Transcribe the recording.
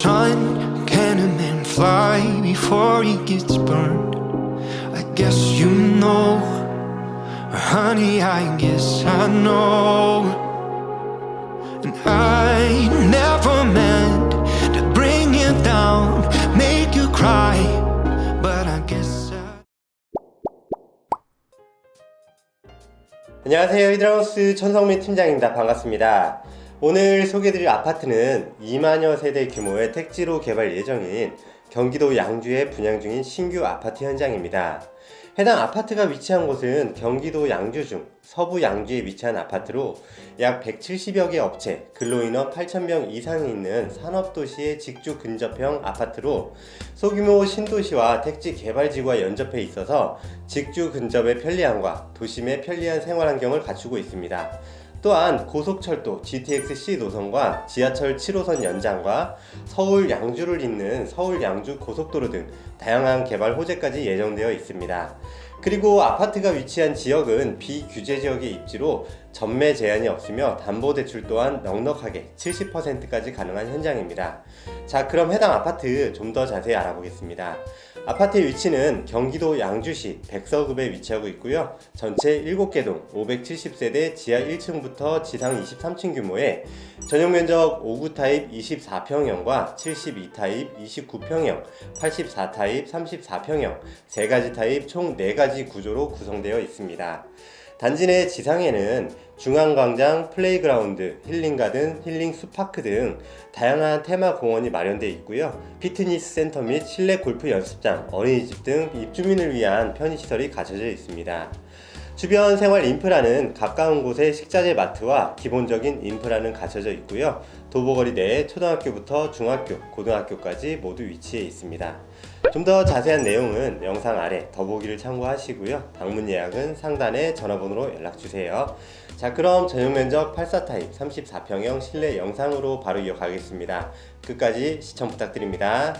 Sun can a man fly before he gets burned? I guess you know, honey. I guess I know. And I never meant to bring you down, make you cry, but I guess I. 안녕하세요. 히드라우스 천성민 팀장입니다. 반갑습니다. 오늘 소개드릴 아파트는 2만여 세대 규모의 택지로 개발 예정인 경기도 양주에 분양 중인 신규 아파트 현장입니다. 해당 아파트가 위치한 곳은 경기도 양주 중 서부 양주에 위치한 아파트로 약 170여 개 업체, 근로인원 8,000명 이상이 있는 산업도시의 직주 근접형 아파트로 소규모 신도시와 택지 개발지구와 연접해 있어서 직주 근접의 편리함과 도심의 편리한 생활 환경을 갖추고 있습니다. 또한 고속철도 GTX-C 노선과 지하철 7호선 연장과 서울 양주를 잇는 서울 양주 고속도로 등 다양한 개발 호재까지 예정되어 있습니다. 그리고 아파트가 위치한 지역은 비규제 지역의 입지로 전매 제한이 없으며 담보 대출 또한 넉넉하게 70%까지 가능한 현장입니다. 자, 그럼 해당 아파트 좀 더 자세히 알아보겠습니다. 아파트의 위치는 경기도 양주시 백서급에 위치하고 있고요. 전체 7개 동 570세대 지하 1층부터 지상 23층 규모의 전용 면적 5구 타입 24평형과 72 타입 29평형, 84 타입 34평형, 세 가지 타입 총 4가지 구조로 구성되어 있습니다. 단지 내 지상에는 중앙광장, 플레이그라운드, 힐링가든, 힐링 숲파크 등 다양한 테마 공원이 마련되어 있고요. 피트니스 센터 및 실내 골프 연습장, 어린이집 등 입주민을 위한 편의시설이 갖춰져 있습니다. 주변 생활 인프라는 가까운 곳에 식자재 마트와 기본적인 인프라는 갖춰져 있고요. 도보거리 내에 초등학교부터 중학교, 고등학교까지 모두 위치해 있습니다. 좀 더 자세한 내용은 영상 아래 더보기를 참고하시고요. 방문 예약은 상단의 전화번호로 연락 주세요. 자, 그럼 전용 면적 84 타입 34평형 실내 영상으로 바로 이어가겠습니다. 끝까지 시청 부탁드립니다.